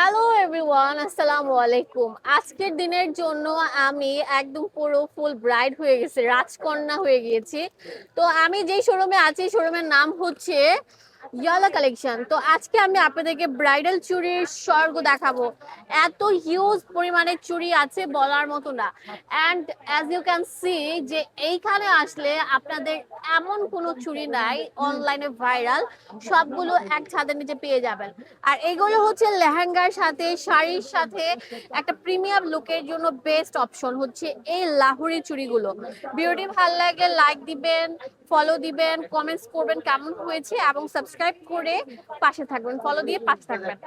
Halo. Everyone আসসালামু আলাইকুম। আজকের দিনের জন্য আমি একদম পুরো ফুল ব্রাইড হয়ে গেছি, রাজকন্যা হয়ে গিয়েছি। তো আমি যেই শোরুমে আছি শোরুমের নাম হচ্ছে ইয়ালা কালেকশন তো আজকে আমি আপনাদেরকে ব্রাইডাল চুড়ির স্বর্গ দেখাবো। এত হিউজ পরিমাণে চুরি আছে বলার মতো না। And as you can see যে এইখানে আসলে আপনাদের এমন কোনো চুরি নাই অনলাইনে ভাইরাল সবগুলো এক ছাদের নিচে পেয়ে যাবেন। আর এগুলো হচ্ছে লেহেঙ্গার সাথে শাড়ির সাথে একটা প্রিমিয়াম লুকের জন্য বেস্ট অপশন হচ্ছে এই লাহুরি চুড়িগুলো। ভিডিওটি ভালো লাগে লাইক দিবেন ফলো দিবেন কমেন্টস করবেন কেমন হয়েছে এবং সাবস্ক্রাইব করে পাশে থাকবেন ফলো দিয়ে পাশে থাকবেন।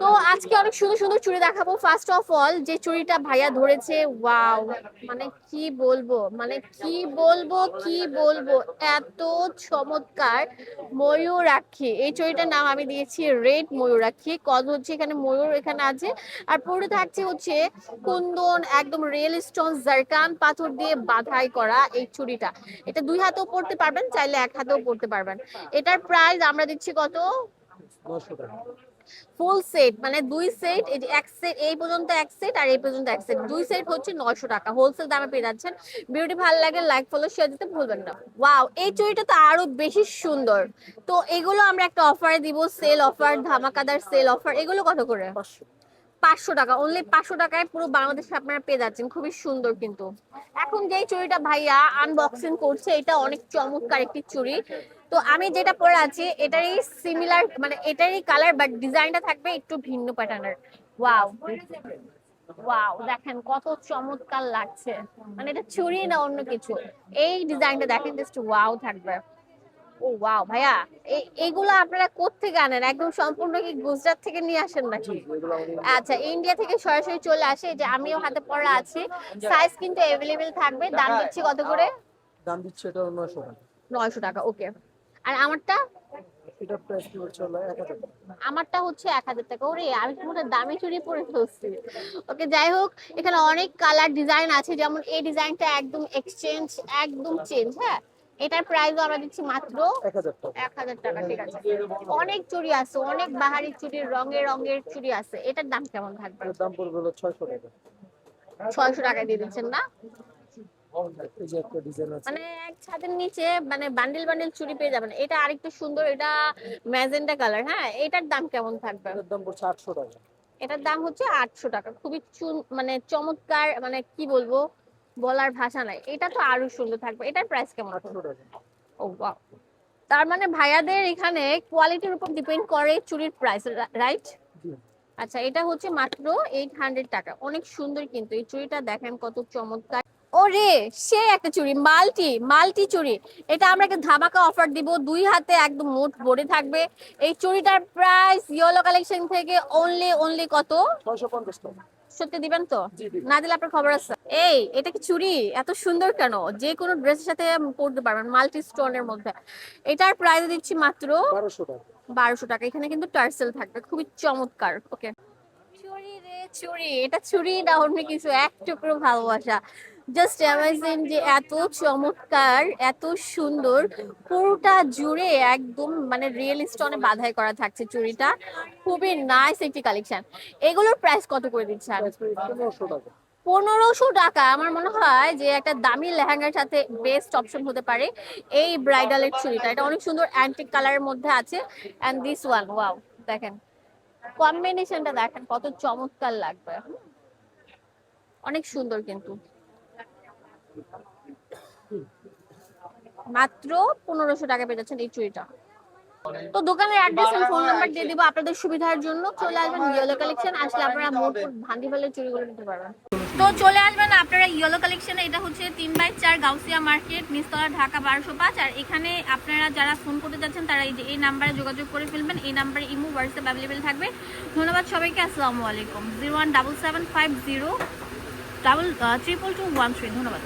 তো আজকে অনেক সুন্দর সুন্দর চুড়ি দেখাবো। ফার্স্ট অফ অল যে চুড়িটা ভাইয়া ধরেছে ওয়াও মানে কি বলব মানে কি বলব কি বলব, এত চমৎকার ময়ূরাক্ষী। এই চুড়িটার নাম আমি দিয়েছি রেড ময়ূরাক্ষী। কত হচ্ছে এখানে ময়ূর, এখানে আছে। আর পুরো থাকছে হচ্ছে কুন্দন, একদম রিয়েল স্টোন জারকান পাথর দিয়ে বাধাই করা এই চুড়িটা। এটা দুই হাতেও পড়তে পারবেন, চাইলে এক হাতেও পড়তে পারবেন। এটার প্রাইস আমরা দিচ্ছি কত? নশো টাকা। ফুল সেট মানে দুই সেট এক সেট এই পর্যন্ত এক সেট আর এই পর্যন্ত এক সেট দুই সেট হচ্ছে নয়শো টাকা। হোলসেল দামে পেয়ে যাচ্ছেন। ভিডিওটি ভালো লাগে লাইক ফলো শেয়ার দিতে ভুলবেন না। ওয়াও এই চুড়িটা তো আরও বেশি সুন্দর। তো এগুলো আমরা একটা অফারে দিব। সেল অফার ধামাকাদার সেল অফার এগুলো কত করে? পাঁচশো টাকা অনলি পাঁচশো টাকায় পুরো বাংলাদেশে আপনারা পেয়ে যাচ্ছেন, খুবই সুন্দর কিন্তু। এখন যেই চুড়িটা ভাইয়া আনবক্সিং করছে, এটা অনেক চমৎকার একটি চুড়ি। তো আমি যেটা পরে আছি, এটারই সিমিলার মানে এটারই কালার বাট ডিজাইনটা থাকবে একটু ভিন্ন প্যাটার্নের ওয়াও ওয়াও দেখেন কত চমৎকার লাগছে। মানে এটা চুরি না অন্য কিছু। এই ডিজাইনটা দেখেন জাস্ট ওয়াও থাকবে। ও ওয়াও ভাইয়া এইগুলো আপনারা কোত্থেকে আনেন? একদম সম্পূর্ণ কি গুজরাট থেকে নিয়ে আসেন নাকি? আচ্ছা ইন্ডিয়া থেকে সরাসরি চলে আসে যে আমিও হাতে পড়া আছি। সাইজ কিন্তু অ্যাভেলেবেল থাকবে দাম দিচ্ছি কত করে? দাম দিচ্ছে এটা নশো টাকা। নয়শো টাকা ওকে আর আমারটা? এটা প্রাইস কি হচ্ছে হলো এক হাজার টাকা। আমারটা হচ্ছে এক হাজার টাকা ওরে আমি মনে দামি চুরি পরে ফেলছি? ওকে যাই হোক এখানে অনেক কালার ডিজাইন আছে যেমন এই ডিজাইনটা একদম এক্সচেঞ্জ একদম চেঞ্জ হ্যাঁ? এটার প্রাইসও আমরা দিচ্ছি মাত্র এক হাজার টাকা। ঠিক আছে। অনেক চুড়ি আছে অনেক বাহারি চুড়ি রঙের রঙের চুড়ি আছে। এটার দাম কেমন থাকবে? এর দাম পড়বে হলো ছয়শো টাকা। ছয়শো টাকা দিয়ে দিচ্ছেন না? মানে এক ছাদের নিচে মানে বান্ডিল বান্ডিল চুড়ি পেয়ে যাবেন। এটা আরেকটু সুন্দর এটা ম্যাজেন্টা কালার হ্যাঁ? এটার দাম কেমন থাকবে? দাম পড়ছে আটশো টাকা। এটার দাম হচ্ছে আটশো টাকা। খুবই চুন মানে চমৎকার মানে কি বলব? বলার ভাষা নাই। এটা তো আরও সুন্দর থাকবে। এটার প্রাইস কেমন? ও বাহ তার মানে ভাইয়াদের এখানে কোয়ালিটির উপর ডিপেন্ড করে চুরির প্রাইস রাইট আচ্ছা এটা হচ্ছে মাত্র এইট হান্ড্রেড টাকা। অনেক সুন্দর কিন্তু এই চুড়িটা দেখেন কত চমৎকার। ওরে সে একটা চুড়ি মাল্টি মাল্টি চুড়ি। এটা আমরা একটা ধামাকা অফার দিব দুই হাতে একদম মোট ভরে থাকবে। এই চুড়িটার প্রাইস ইয়েলো কালেকশন থেকে অনলি অনলি কত? ছয়শো পঞ্চাশ টাকা। সত্যি দিবেন তো? না দিলে আপনার খবর আছে। এই এটা কি চুরি? এত সুন্দর কেন? যে কোনো ড্রেসের সাথে পড়তে পারবেন মাল্টি স্টোনের মধ্যে। এটার প্রাইস দিচ্ছি মাত্র বারোশো টাকা। বারোশো টাকা। এখানে কিন্তু টার্সেল থাকবে খুবই চমৎকার। ওকে চুরি রে চুরি। এটা চুরি না অন্য কিছু এক টুকরো ভালোবাসা। জাস্ট অ্যামাজিং যে এত চমৎকার এত সুন্দর পুরোটা জুড়ে একদম মানে রিয়েল স্টোনে বাধাই করা থাকছে চুড়িটা। খুবই নাইস একটি কালেকশন এগুলোর প্রাইস কত করে দিচ্ছেন? প্রাইস পনেরোশো টাকা। পনেরোশো টাকা। আমার মনে হয় যে একটা দামি লেহেঙ্গার সাথে বেস্ট অপশন হতে পারে এই ব্রাইডালের চুড়িটা। এটা অনেক সুন্দর অ্যান্টিক কালারের মধ্যে আছে। অ্যান্ড দিস ওয়ান ওয়াও দেখেন। কম্বিনেশনটা দেখেন কত চমৎকার লাগবে। অনেক সুন্দর কিন্তু। মাত্র পনেরোশো টাকা পেয়ে যাচ্ছেন এই চুড়িটা। তো দোকানের অ্যাড্রেস আর ফোন নাম্বার দিয়ে দিব আপনাদের সুবিধার জন্য। চলে আসবেন ইয়েলো কালেকশন আসলে আপনারা মোটপুর ভান্ডি ফেলে চুড়িগুলো নিতে পারবেন। তো চলে আসবেন আপনারা ইয়েলো কালেকশন এটা হচ্ছে তিন বাই চার গাউসিয়া মার্কেট নিস্তলা ঢাকা বারোশো পাঁচ। আর এখানে আপনারা যারা ফোন করতে যাচ্ছেন, তারা এই যে এই নাম্বারে যোগাযোগ করে ফেলবেন। এই নাম্বারে ইমো হোয়াটসঅ্যাপ অ্যাভেলেবেল থাকবে। ধন্যবাদ সবাইকে, আসসালামু আলাইকুম। Zero one double seven five zero double triple two one three ধন্যবাদ।